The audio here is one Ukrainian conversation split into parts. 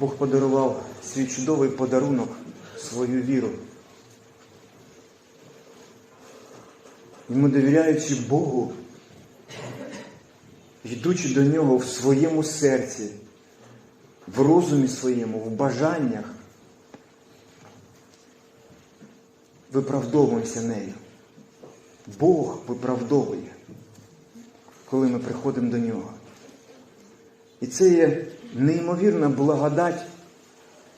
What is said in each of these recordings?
Бог подарував свій чудовий подарунок, свою віру. І ми, довіряючи Богу, йдучи до Нього в своєму серці, в розумі своєму, в бажаннях, виправдовуємося нею. Бог виправдовує, коли ми приходимо до нього. І це є неймовірна благодать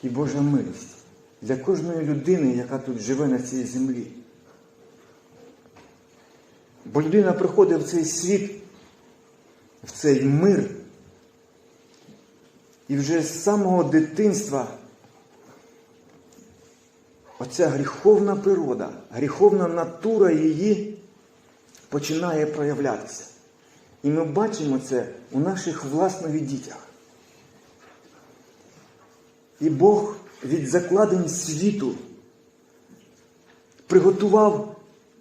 і Божа милість для кожної людини, яка тут живе на цій землі. Бо людина приходить в цей світ, в цей мир, і вже з самого дитинства оця гріховна природа, гріховна натура її починає проявлятися. І ми бачимо це у наших власних дітях. І Бог від закладень світу приготував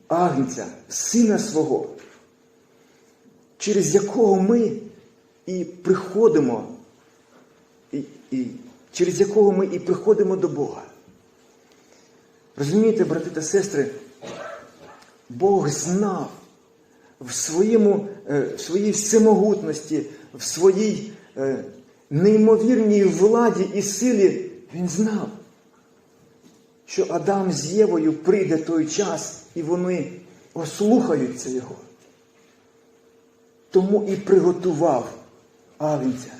агнця, сина свого, через якого ми і приходимо, і, і, через якого ми і приходимо до Бога. Розумієте, брати та сестри, Бог знав в, своєму, е, в своїй всемогутності, в своїй е, неймовірній владі і силі, Він знав, що Адам з Євою прийде той час, і вони ослухаються його. Тому і приготував Агнця.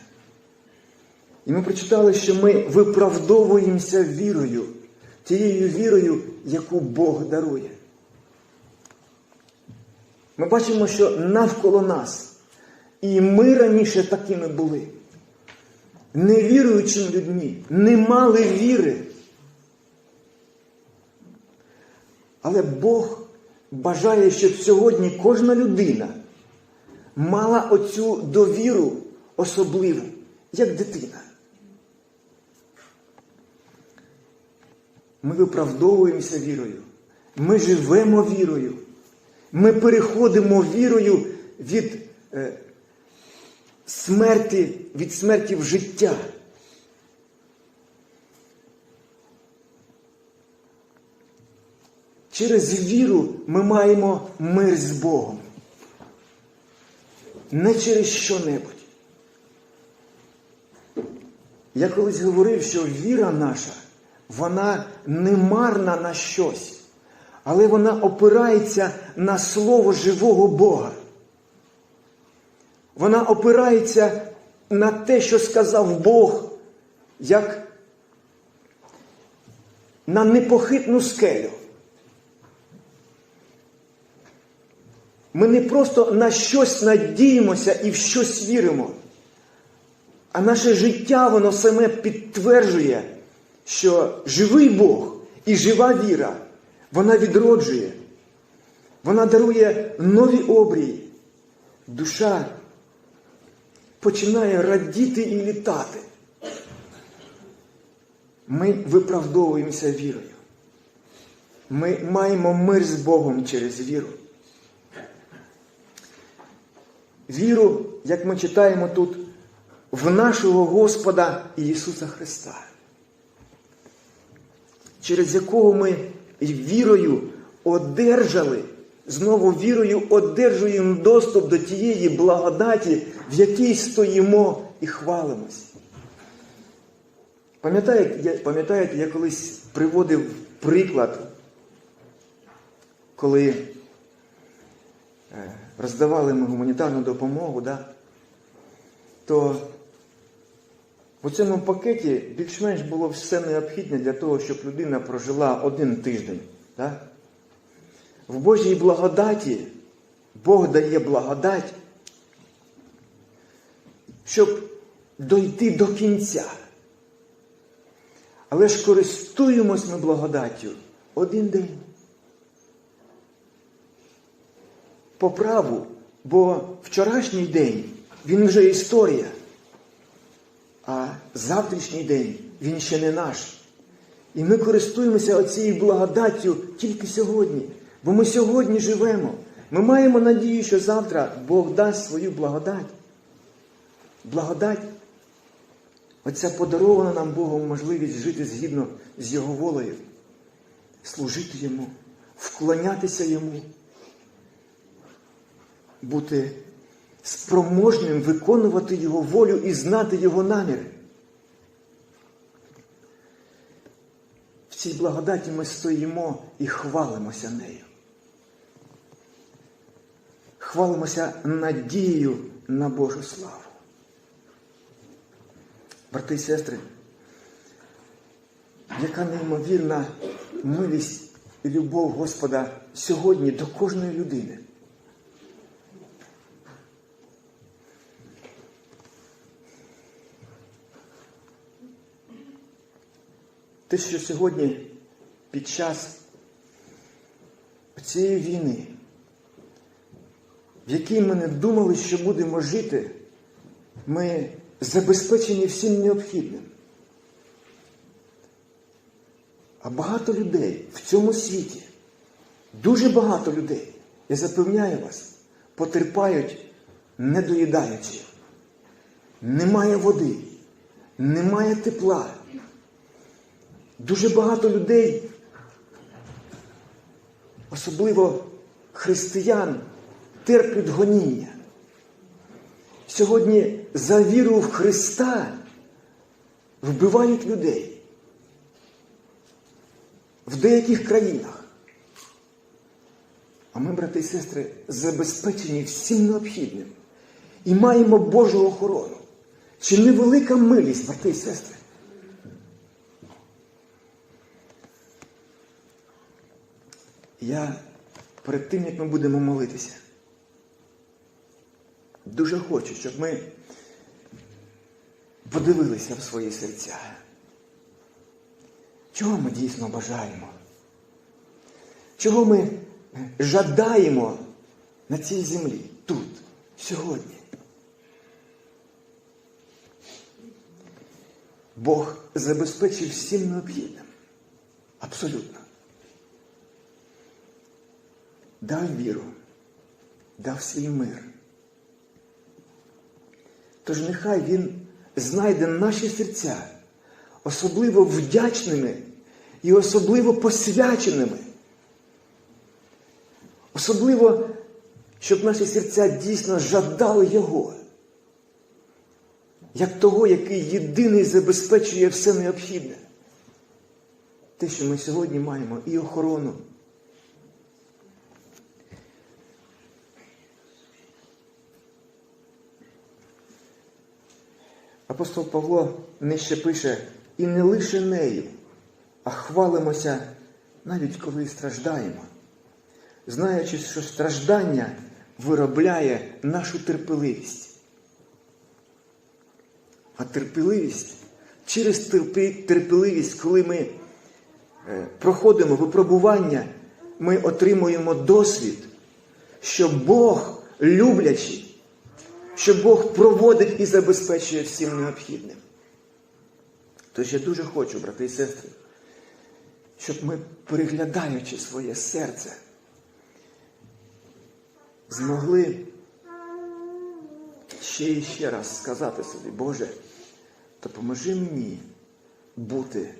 І ми прочитали, що ми виправдовуємося вірою, тією вірою, яку Бог дарує. Ми бачимо, що навколо нас, і ми раніше такими були, невіруючими людьми, не мали віри. Але Бог бажає, щоб сьогодні кожна людина мала оцю довіру особливу, як дитина. Ми виправдовуємося вірою, ми живемо вірою, ми переходимо вірою від е, смерті, від смерті в життя. Через віру ми маємо мир з Богом. Не через що-небудь. Я колись говорив, що віра наша, вона не марна на щось, але вона опирається на слово живого Бога. Вона опирається на те, що сказав Бог, як на непохитну скелю. Ми не просто на щось надіємося і в щось віримо, а наше життя воно саме підтверджує, що живий Бог і жива віра, вона відроджує, вона дарує нові обрії. Душа починає радіти і літати. Ми виправдовуємося вірою. Ми маємо мир з Богом через віру. Віру, як ми читаємо тут, в нашого Господа Ісуса Христа, через якого ми вірою одержали, знову вірою одержуємо доступ до тієї благодаті, в якій стоїмо і хвалимось. Пам'ятаєте, я, пам'ятаєте, я колись приводив приклад, коли е, роздавали ми гуманітарну допомогу, да? то в цьому пакеті більш-менш було все необхідне для того, щоб людина прожила один тиждень. Да? В Божій благодаті Бог дає благодать, щоб дойти до кінця. Але ж користуємось ми благодаттю один день. По праву, бо вчорашній день він вже історія, а завтрашній день він ще не наш. І ми користуємося оцією благодаттю тільки сьогодні, бо ми сьогодні живемо. Ми маємо надію, що завтра Бог дасть свою благодать. Благодать оця подарована нам Богом можливість жити згідно з Його волею, служити Йому, вклонятися Йому, бути спроможним виконувати Його волю і знати Його наміри. В цій благодаті ми стоїмо і хвалимося нею. Хвалимося надією на Божу славу. Брати і сестри, яка неймовірна милість і любов Господа сьогодні до кожної людини. Те, що сьогодні під час цієї війни, в якій ми не думали, що будемо жити, ми забезпечені всім необхідним. А багато людей в цьому світі, дуже багато людей, я запевняю вас, потерпають, не доїдаючи. Немає води, немає тепла. Дуже багато людей, особливо християн, терплять гоніння. Сьогодні за віру в Христа вбивають людей в деяких країнах. А ми, брати і сестри, забезпечені всім необхідним і маємо Божу охорону. Чи невелика милість, брати і сестри? Я перед тим, як ми будемо молитися, дуже хочу, щоб ми подивилися в свої серця. Чого ми дійсно бажаємо? Чого ми жадаємо на цій землі, тут, сьогодні? Бог забезпечив всім необхідним. Абсолютно. Дав віру, дав свій мир. Тож нехай Він знайде наші серця особливо вдячними і особливо посвяченими. Особливо, щоб наші серця дійсно жадали Його, як того, який єдиний забезпечує все необхідне. Те, що ми сьогодні маємо і охорону. Апостол Павло нижче пише, і не лише нею, а хвалимося навіть коли страждаємо, знаючи, що страждання виробляє нашу терпеливість. А терпеливість через терпеливість, коли ми проходимо випробування, ми отримуємо досвід, що Бог люблячий що Бог проводить і забезпечує всім необхідним. Тож я дуже хочу, брати і сестри, щоб ми, переглядаючи своє серце, змогли ще і ще раз сказати собі, Боже, допоможи мені бути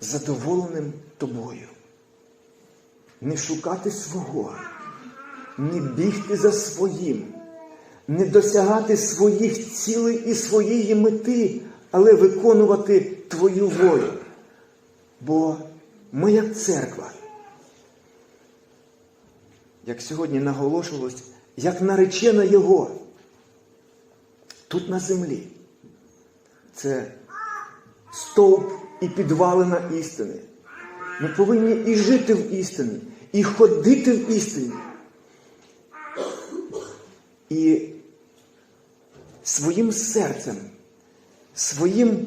задоволеним тобою, не шукати свого не бігти за своїм, не досягати своїх цілей і своєї мети, але виконувати Твою волю. Бо ми, як церква, як сьогодні наголошувалось, як наречена Його тут на землі. Це стовп і підвалина істини. Ми повинні і жити в істині, і ходити в істині. І своїм серцем, своїм,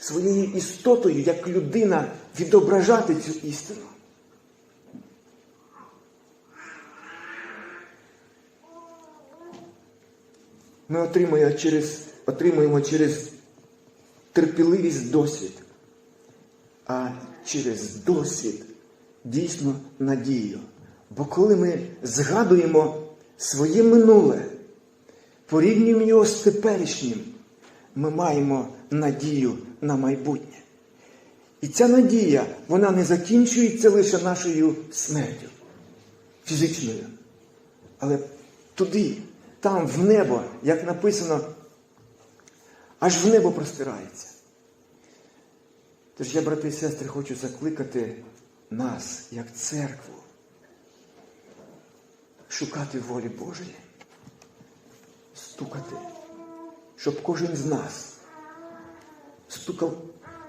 своєю істотою, як людина, відображати цю істину. Ми отримуємо через, отримуємо через терпіливість досвід, а через досвід дійсно надію. Бо коли ми згадуємо своє минуле, порівнюємо його з теперішнім, ми маємо надію на майбутнє. І ця надія, вона не закінчується лише нашою смертю фізичною. Але туди, там, в небо, як написано, аж в небо простирається. Тож я, брати і сестри, хочу закликати нас, як церкву, шукати волі Божої, стукати, щоб кожен з нас стукав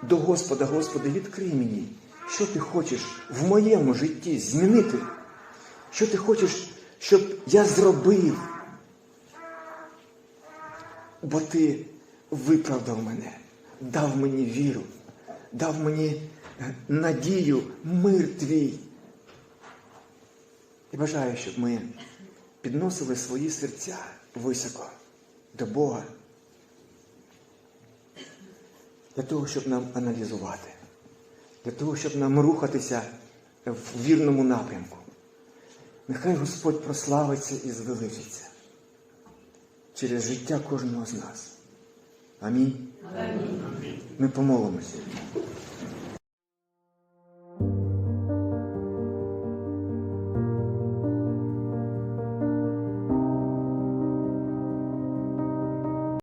до Господа, Господи, відкрий мені, що ти хочеш в моєму житті змінити, що ти хочеш, щоб я зробив, бо ти виправдав мене, дав мені віру, дав мені е, надію, мир твій. І бажаю, щоб ми підносили свої серця високо до Бога для того, щоб нам аналізувати, для того, щоб нам рухатися в вірному напрямку. Нехай Господь прославиться і звеличиться через життя кожного з нас. Амінь. Ми помолимося.